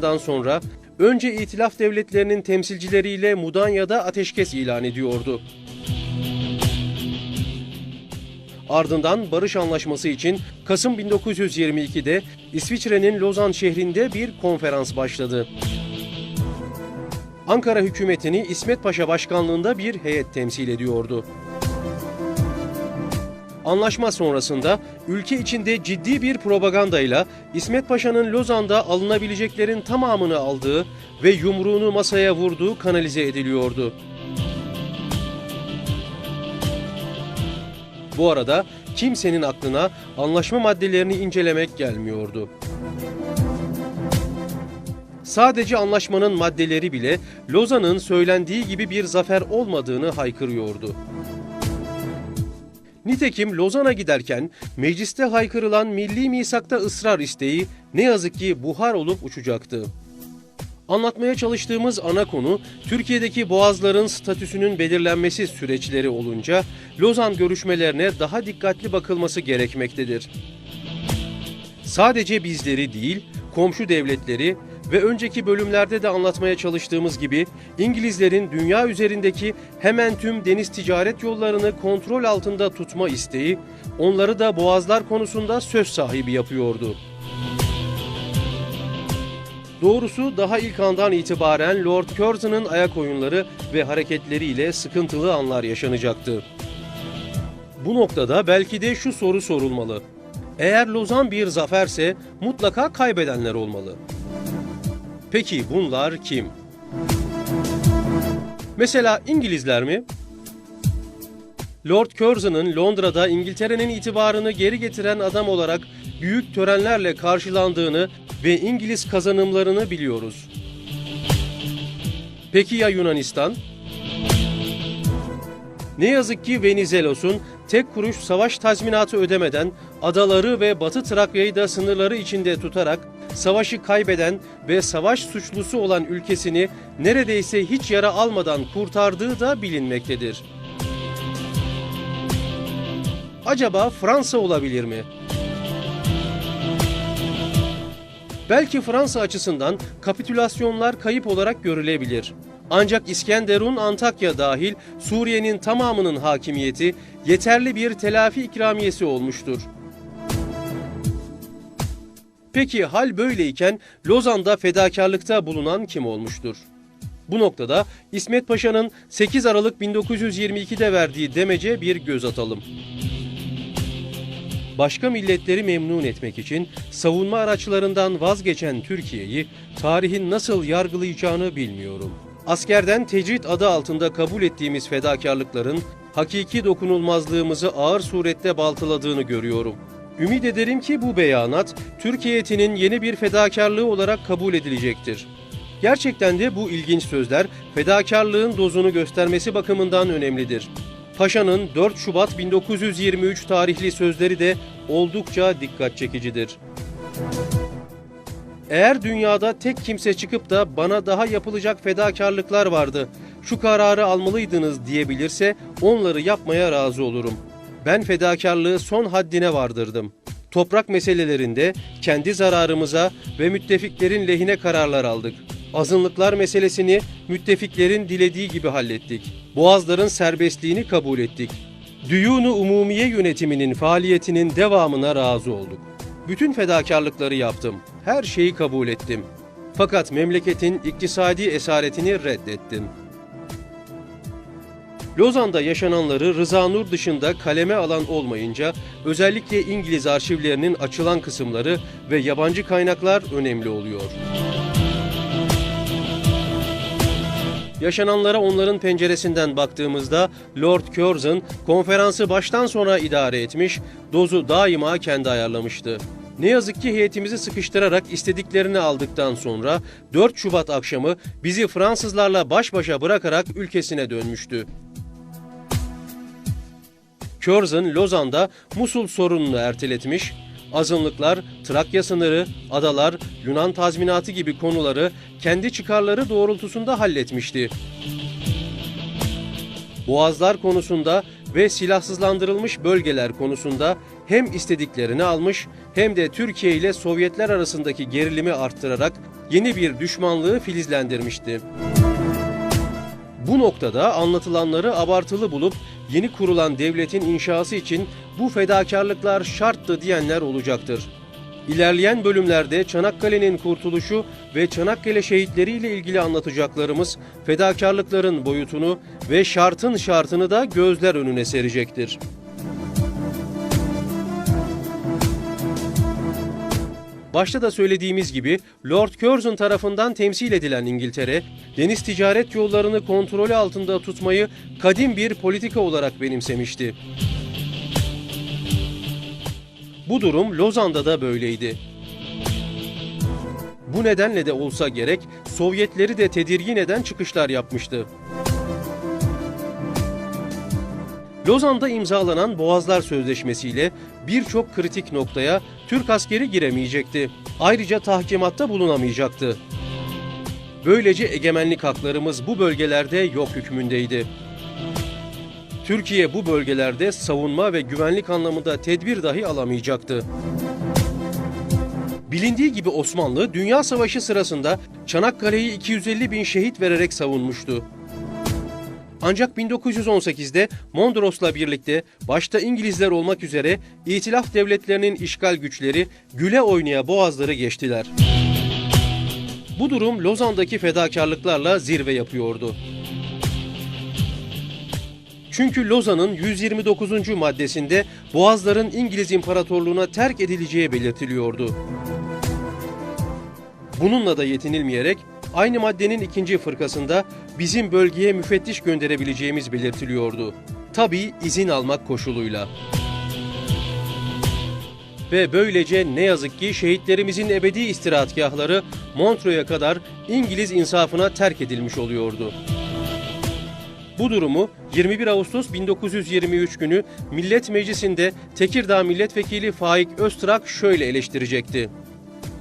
Sonra önce İtilaf devletlerinin temsilcileriyle Mudanya'da ateşkes ilan ediyordu. Ardından barış anlaşması için Kasım 1922'de İsviçre'nin Lozan şehrinde bir konferans başladı. Ankara hükümetini İsmet Paşa başkanlığında bir heyet temsil ediyordu. Anlaşma sonrasında ülke içinde ciddi bir propagandayla İsmet Paşa'nın Lozan'da alınabileceklerin tamamını aldığı ve yumruğunu masaya vurduğu kanalize ediliyordu. Bu arada kimsenin aklına anlaşma maddelerini incelemek gelmiyordu. Sadece anlaşmanın maddeleri bile Lozan'ın söylendiği gibi bir zafer olmadığını haykırıyordu. Nitekim Lozan'a giderken mecliste haykırılan milli misakta ısrar isteği ne yazık ki buhar olup uçacaktı. Anlatmaya çalıştığımız ana konu Türkiye'deki boğazların statüsünün belirlenmesi süreçleri olunca Lozan görüşmelerine daha dikkatli bakılması gerekmektedir. Sadece bizleri değil, komşu devletleri ve önceki bölümlerde de anlatmaya çalıştığımız gibi İngilizlerin dünya üzerindeki hemen tüm deniz ticaret yollarını kontrol altında tutma isteği onları da boğazlar konusunda söz sahibi yapıyordu. Doğrusu daha ilk andan itibaren Lord Curzon'ın ayak oyunları ve hareketleriyle sıkıntılı anlar yaşanacaktı. Bu noktada belki de şu soru sorulmalı. Eğer Lozan bir zaferse mutlaka kaybedenler olmalı. Peki bunlar kim? Mesela İngilizler mi? Lord Curzon'ın Londra'da İngiltere'nin itibarını geri getiren adam olarak büyük törenlerle karşılandığını ve İngiliz kazanımlarını biliyoruz. Peki ya Yunanistan? Ne yazık ki Venizelos'un tek kuruş savaş tazminatı ödemeden adaları ve Batı Trakya'yı da sınırları içinde tutarak savaşı kaybeden ve savaş suçlusu olan ülkesini neredeyse hiç yara almadan kurtardığı da bilinmektedir. Acaba Fransa olabilir mi? Belki Fransa açısından kapitülasyonlar kayıp olarak görülebilir. Ancak İskenderun Antakya dahil Suriye'nin tamamının hakimiyeti yeterli bir telafi ikramiyesi olmuştur. Peki hal böyleyken Lozan'da fedakarlıkta bulunan kim olmuştur? Bu noktada İsmet Paşa'nın 8 Aralık 1922'de verdiği demece bir göz atalım. Başka milletleri memnun etmek için savunma araçlarından vazgeçen Türkiye'yi tarihin nasıl yargılayacağını bilmiyorum. Askerden tecrit adı altında kabul ettiğimiz fedakarlıkların hakiki dokunulmazlığımızı ağır surette baltaladığını görüyorum. Ümit ederim ki bu beyanat Türkiye'tinin yeni bir fedakarlığı olarak kabul edilecektir. Gerçekten de bu ilginç sözler fedakarlığın dozunu göstermesi bakımından önemlidir. Paşa'nın 4 Şubat 1923 tarihli sözleri de oldukça dikkat çekicidir. Eğer dünyada tek kimse çıkıp da bana daha yapılacak fedakarlıklar vardı, şu kararı almalıydınız diyebilirse onları yapmaya razı olurum. Ben fedakarlığı son haddine vardırdım. Toprak meselelerinde kendi zararımıza ve müttefiklerin lehine kararlar aldık. Azınlıklar meselesini müttefiklerin dilediği gibi hallettik. Boğazların serbestliğini kabul ettik. Düyunu Umumiye yönetiminin faaliyetinin devamına razı olduk. Bütün fedakarlıkları yaptım. Her şeyi kabul ettim. Fakat memleketin iktisadi esaretini reddettim. Lozan'da yaşananları Rıza Nur dışında kaleme alan olmayınca özellikle İngiliz arşivlerinin açılan kısımları ve yabancı kaynaklar önemli oluyor. Yaşananlara onların penceresinden baktığımızda Lord Curzon konferansı baştan sona idare etmiş, dozu daima kendi ayarlamıştı. Ne yazık ki heyetimizi sıkıştırarak istediklerini aldıktan sonra 4 Şubat akşamı bizi Fransızlarla baş başa bırakarak ülkesine dönmüştü. Curzon Lozan'da Musul sorununu erteletmiş, azınlıklar, Trakya sınırı, adalar, Yunan tazminatı gibi konuları kendi çıkarları doğrultusunda halletmişti. Boğazlar konusunda ve silahsızlandırılmış bölgeler konusunda hem istediklerini almış hem de Türkiye ile Sovyetler arasındaki gerilimi arttırarak yeni bir düşmanlığı filizlendirmişti. Bu noktada anlatılanları abartılı bulup yeni kurulan devletin inşası için bu fedakarlıklar şarttı diyenler olacaktır. İlerleyen bölümlerde Çanakkale'nin kurtuluşu ve Çanakkale şehitleriyle ilgili anlatacaklarımız fedakarlıkların boyutunu ve şartın şartını da gözler önüne serecektir. Başta da söylediğimiz gibi Lord Curzon tarafından temsil edilen İngiltere, deniz ticaret yollarını kontrolü altında tutmayı kadim bir politika olarak benimsemişti. Bu durum Lozan'da da böyleydi. Bu nedenle de olsa gerek Sovyetleri de tedirgin eden çıkışlar yapmıştı. Lozan'da imzalanan Boğazlar Sözleşmesi ile birçok kritik noktaya Türk askeri giremeyecekti. Ayrıca tahkimatta bulunamayacaktı. Böylece egemenlik haklarımız bu bölgelerde yok hükmündeydi. Türkiye bu bölgelerde savunma ve güvenlik anlamında tedbir dahi alamayacaktı. Bilindiği gibi Osmanlı Dünya Savaşı sırasında Çanakkale'yi 250 bin şehit vererek savunmuştu. Ancak 1918'de Mondros'la birlikte başta İngilizler olmak üzere İtilaf devletlerinin işgal güçleri güle oynaya boğazları geçtiler. Bu durum Lozan'daki fedakarlıklarla zirve yapıyordu. Çünkü Lozan'ın 129. maddesinde Boğazların İngiliz İmparatorluğu'na terk edileceği belirtiliyordu. Bununla da yetinilmeyerek aynı maddenin ikinci fırkasında bizim bölgeye müfettiş gönderebileceğimiz belirtiliyordu. Tabii izin almak koşuluyla. Ve böylece ne yazık ki şehitlerimizin ebedi istirahatgahları Montreux'a kadar İngiliz insafına terk edilmiş oluyordu. Bu durumu 21 Ağustos 1923 günü Millet Meclisi'nde Tekirdağ Milletvekili Faik Öztrak şöyle eleştirecekti.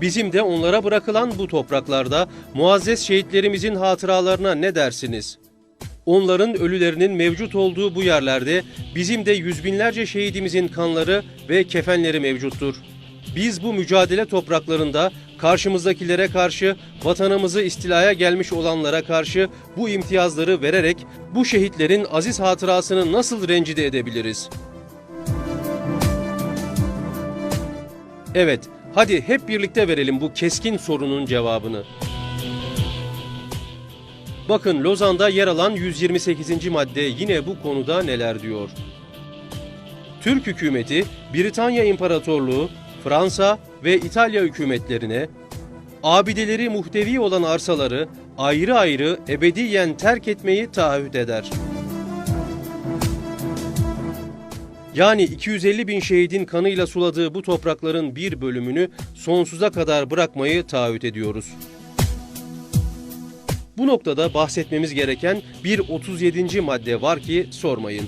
Bizim de onlara bırakılan bu topraklarda muazzez şehitlerimizin hatıralarına ne dersiniz? Onların ölülerinin mevcut olduğu bu yerlerde bizim de yüz binlerce şehidimizin kanları ve kefenleri mevcuttur. Biz bu mücadele topraklarında karşımızdakilere karşı vatanımızı istilaya gelmiş olanlara karşı bu imtiyazları vererek bu şehitlerin aziz hatırasını nasıl rencide edebiliriz? Evet, hadi hep birlikte verelim bu keskin sorunun cevabını. Bakın Lozan'da yer alan 128. madde yine bu konuda neler diyor. Türk hükümeti Britanya İmparatorluğu, Fransa ve İtalya hükümetlerine abideleri muhtevi olan arsaları ayrı ayrı ebediyen terk etmeyi taahhüt eder. Yani 250 bin şehidin kanıyla suladığı bu toprakların bir bölümünü sonsuza kadar bırakmayı taahhüt ediyoruz. Bu noktada bahsetmemiz gereken bir 37. madde var ki sormayın.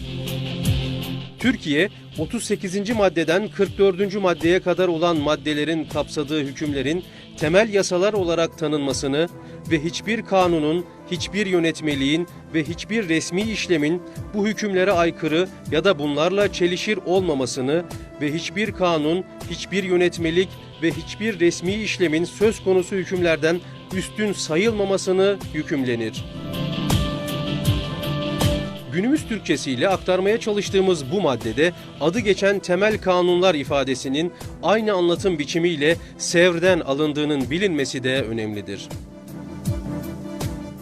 Türkiye 38. maddeden 44. maddeye kadar olan maddelerin kapsadığı hükümlerin temel yasalar olarak tanınmasını ve hiçbir kanunun, hiçbir yönetmeliğin ve hiçbir resmi işlemin bu hükümlere aykırı ya da bunlarla çelişir olmamasını ve hiçbir kanun, hiçbir yönetmelik ve hiçbir resmi işlemin söz konusu hükümlerden üstün sayılmamasını hükümlenir. Günümüz Türkçesiyle aktarmaya çalıştığımız bu maddede adı geçen temel kanunlar ifadesinin aynı anlatım biçimiyle Sevr'den alındığının bilinmesi de önemlidir.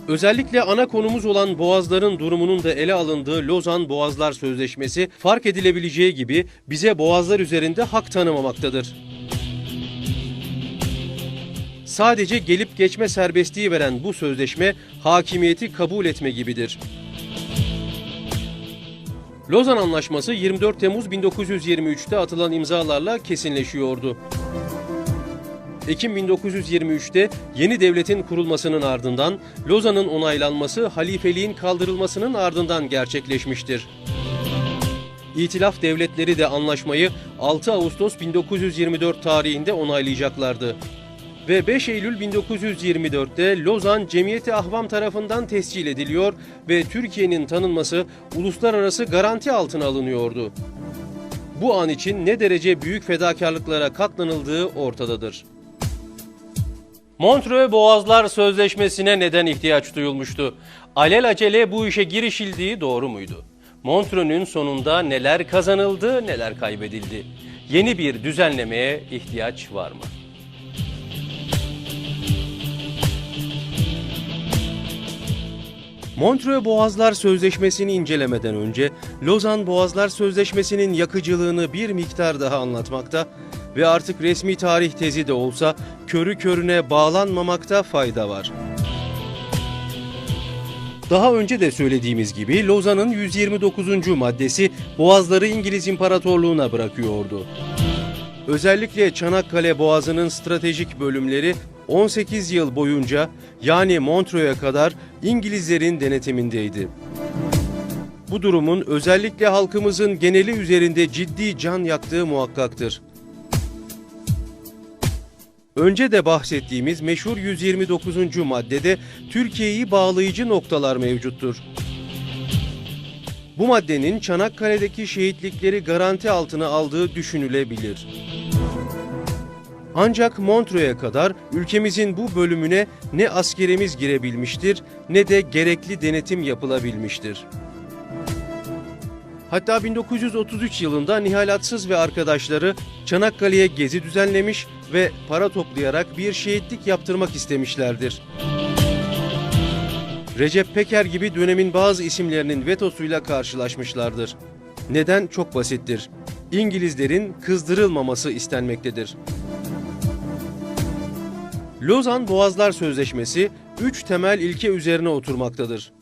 Özellikle ana konumuz olan boğazların durumunun da ele alındığı Lozan Boğazlar Sözleşmesi fark edilebileceği gibi bize boğazlar üzerinde hak tanımamaktadır. Sadece gelip geçme serbestliği veren bu sözleşme hakimiyeti kabul etme gibidir. Lozan Anlaşması 24 Temmuz 1923'te atılan imzalarla kesinleşiyordu. Ekim 1923'te yeni devletin kurulmasının ardından Lozan'ın onaylanması halifeliğin kaldırılmasının ardından gerçekleşmiştir. İtilaf devletleri de anlaşmayı 6 Ağustos 1924 tarihinde onaylayacaklardı. Ve 5 Eylül 1924'te Lozan Cemiyeti Ahvam tarafından tescil ediliyor ve Türkiye'nin tanınması uluslararası garanti altına alınıyordu. Bu an için ne derece büyük fedakarlıklara katlanıldığı ortadadır. Montreux Boğazlar Sözleşmesi'ne neden ihtiyaç duyulmuştu? Alelacele bu işe girişildiği doğru muydu? Montreux'ün sonunda neler kazanıldı, neler kaybedildi? Yeni bir düzenlemeye ihtiyaç var mı? Montreux Boğazlar Sözleşmesi'ni incelemeden önce Lozan Boğazlar Sözleşmesi'nin yakıcılığını bir miktar daha anlatmakta ve artık resmi tarih tezi de olsa körü körüne bağlanmamakta fayda var. Daha önce de söylediğimiz gibi Lozan'ın 129. maddesi Boğazları İngiliz İmparatorluğu'na bırakıyordu. Özellikle Çanakkale Boğazı'nın stratejik bölümleri 18 yıl boyunca yani Montreux'a kadar İngilizlerin denetimindeydi. Bu durumun özellikle halkımızın geneli üzerinde ciddi can yaktığı muhakkaktır. Önce de bahsettiğimiz meşhur 129. maddede Türkiye'yi bağlayıcı noktalar mevcuttur. Bu maddenin Çanakkale'deki şehitlikleri garanti altına aldığı düşünülebilir. Ancak Montreux'a kadar ülkemizin bu bölümüne ne askerimiz girebilmiştir ne de gerekli denetim yapılabilmiştir. Hatta 1933 yılında Nihalatsız ve arkadaşları Çanakkale'ye gezi düzenlemiş ve para toplayarak bir şehitlik yaptırmak istemişlerdir. Recep Peker gibi dönemin bazı isimlerinin vetosuyla karşılaşmışlardır. Neden çok basittir. İngilizlerin kızdırılmaması istenmektedir. Lozan Boğazlar Sözleşmesi üç temel ilke üzerine oturmaktadır.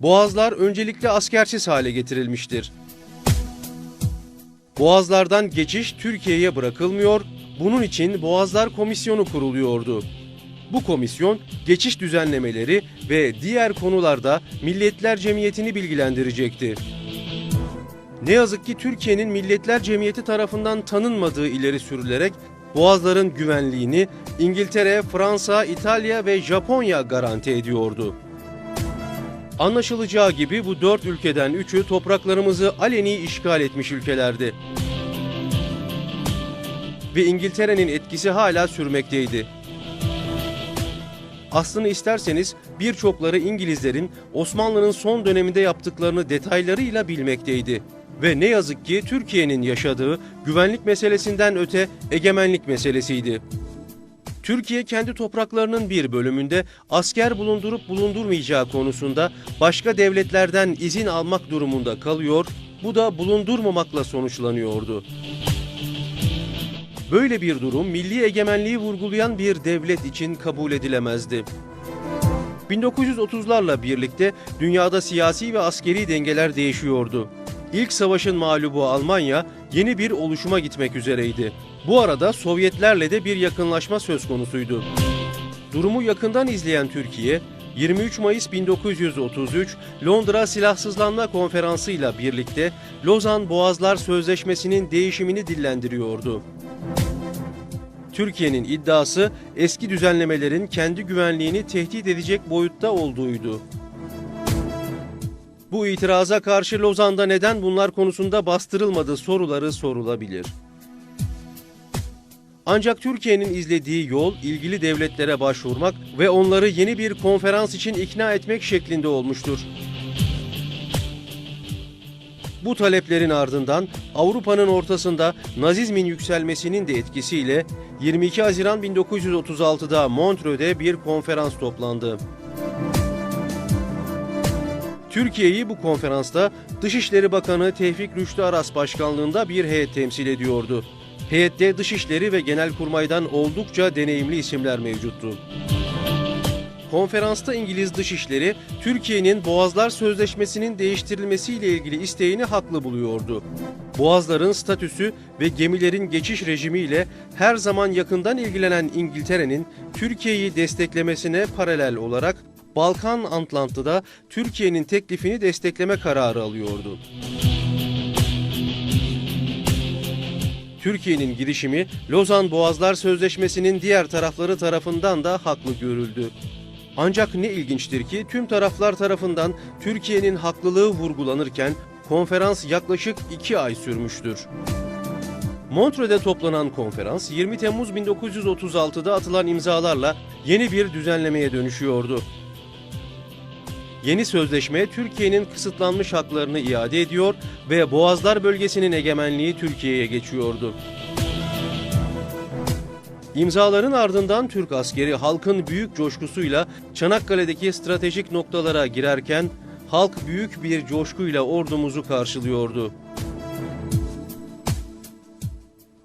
Boğazlar öncelikle askersiz hale getirilmiştir. Boğazlardan geçiş Türkiye'ye bırakılmıyor, bunun için Boğazlar Komisyonu kuruluyordu. Bu komisyon geçiş düzenlemeleri ve diğer konularda Milletler Cemiyeti'ni bilgilendirecekti. Ne yazık ki Türkiye'nin Milletler Cemiyeti tarafından tanınmadığı ileri sürülerek Boğazların güvenliğini İngiltere, Fransa, İtalya ve Japonya garanti ediyordu. Anlaşılacağı gibi bu dört ülkeden üçü topraklarımızı aleni işgal etmiş ülkelerdi. Ve İngiltere'nin etkisi hala sürmekteydi. Aslını isterseniz birçokları İngilizlerin Osmanlı'nın son döneminde yaptıklarını detaylarıyla bilmekteydi. Ve ne yazık ki Türkiye'nin yaşadığı güvenlik meselesinden öte egemenlik meselesiydi. Türkiye kendi topraklarının bir bölümünde asker bulundurup bulundurmayacağı konusunda başka devletlerden izin almak durumunda kalıyor, bu da bulundurmamakla sonuçlanıyordu. Böyle bir durum milli egemenliği vurgulayan bir devlet için kabul edilemezdi. 1930'larla birlikte dünyada siyasi ve askeri dengeler değişiyordu. İlk savaşın mağlubu Almanya yeni bir oluşuma gitmek üzereydi. Bu arada Sovyetlerle de bir yakınlaşma söz konusuydu. Durumu yakından izleyen Türkiye, 23 Mayıs 1933 Londra Silahsızlanma Konferansı ile birlikte Lozan Boğazlar Sözleşmesi'nin değişimini dillendiriyordu. Türkiye'nin iddiası eski düzenlemelerin kendi güvenliğini tehdit edecek boyutta olduğuydu. Bu itiraza karşı Lozan'da neden bunlar konusunda bastırılmadı soruları sorulabilir. Ancak Türkiye'nin izlediği yol ilgili devletlere başvurmak ve onları yeni bir konferans için ikna etmek şeklinde olmuştur. Bu taleplerin ardından Avrupa'nın ortasında Nazizmin yükselmesinin de etkisiyle 22 Haziran 1936'da Montreux'de bir konferans toplandı. Türkiye'yi bu konferansta Dışişleri Bakanı Tevfik Rüştü Aras başkanlığında bir heyet temsil ediyordu. Heyette Dışişleri ve Genelkurmay'dan oldukça deneyimli isimler mevcuttu. Konferansta İngiliz Dışişleri, Türkiye'nin Boğazlar Sözleşmesi'nin değiştirilmesiyle ilgili isteğini haklı buluyordu. Boğazların statüsü ve gemilerin geçiş rejimiyle her zaman yakından ilgilenen İngiltere'nin Türkiye'yi desteklemesine paralel olarak Balkan Antlantı'da Türkiye'nin teklifini destekleme kararı alıyordu. Türkiye'nin girişimi Lozan Boğazlar Sözleşmesi'nin diğer tarafları tarafından da haklı görüldü. Ancak ne ilginçtir ki tüm taraflar tarafından Türkiye'nin haklılığı vurgulanırken konferans yaklaşık iki ay sürmüştür. Montreux'de toplanan konferans 20 Temmuz 1936'da atılan imzalarla yeni bir düzenlemeye dönüşüyordu. Yeni sözleşme Türkiye'nin kısıtlanmış haklarını iade ediyor ve Boğazlar bölgesinin egemenliği Türkiye'ye geçiyordu. İmzaların ardından Türk askeri halkın büyük coşkusuyla Çanakkale'deki stratejik noktalara girerken halk büyük bir coşkuyla ordumuzu karşılıyordu.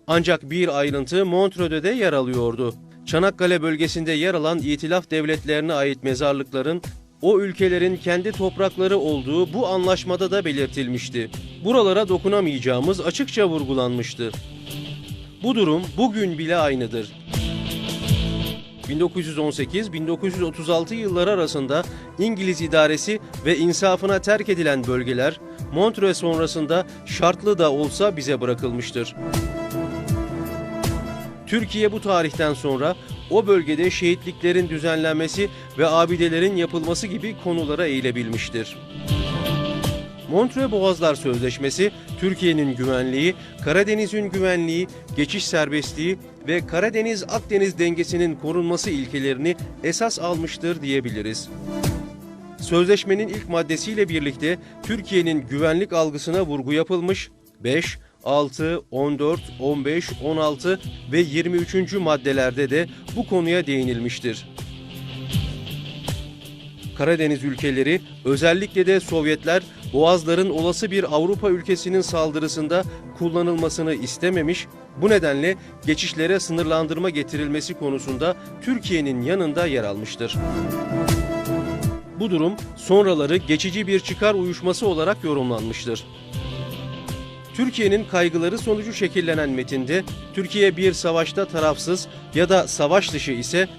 Ancak bir ayrıntı Montreux'de de yer alıyordu. Çanakkale bölgesinde yer alan İtilaf devletlerine ait mezarlıkların o ülkelerin kendi toprakları olduğu bu anlaşmada da belirtilmişti. Buralara dokunamayacağımız açıkça vurgulanmıştı. Bu durum bugün bile aynıdır. 1918-1936 yılları arasında İngiliz idaresi ve insafına terk edilen bölgeler Montreux sonrasında şartlı da olsa bize bırakılmıştır. Türkiye bu tarihten sonra o bölgede şehitliklerin düzenlenmesi ve abidelerin yapılması gibi konulara eğilebilmiştir. Montreux Boğazlar Sözleşmesi, Türkiye'nin güvenliği, Karadeniz'in güvenliği, geçiş serbestliği ve Karadeniz-Akdeniz dengesinin korunması ilkelerini esas almıştır diyebiliriz. Sözleşmenin ilk maddesiyle birlikte Türkiye'nin güvenlik algısına vurgu yapılmış, 5, 6, 14, 15, 16 ve 23. maddelerde de bu konuya değinilmiştir. Karadeniz ülkeleri, özellikle de Sovyetler, Boğazların olası bir Avrupa ülkesinin saldırısında kullanılmasını istememiş, bu nedenle geçişlere sınırlandırma getirilmesi konusunda Türkiye'nin yanında yer almıştır. Bu durum sonraları geçici bir çıkar uyuşması olarak yorumlanmıştır. Türkiye'nin kaygıları sonucu şekillenen metinde Türkiye bir savaşta tarafsız ya da savaş dışı ise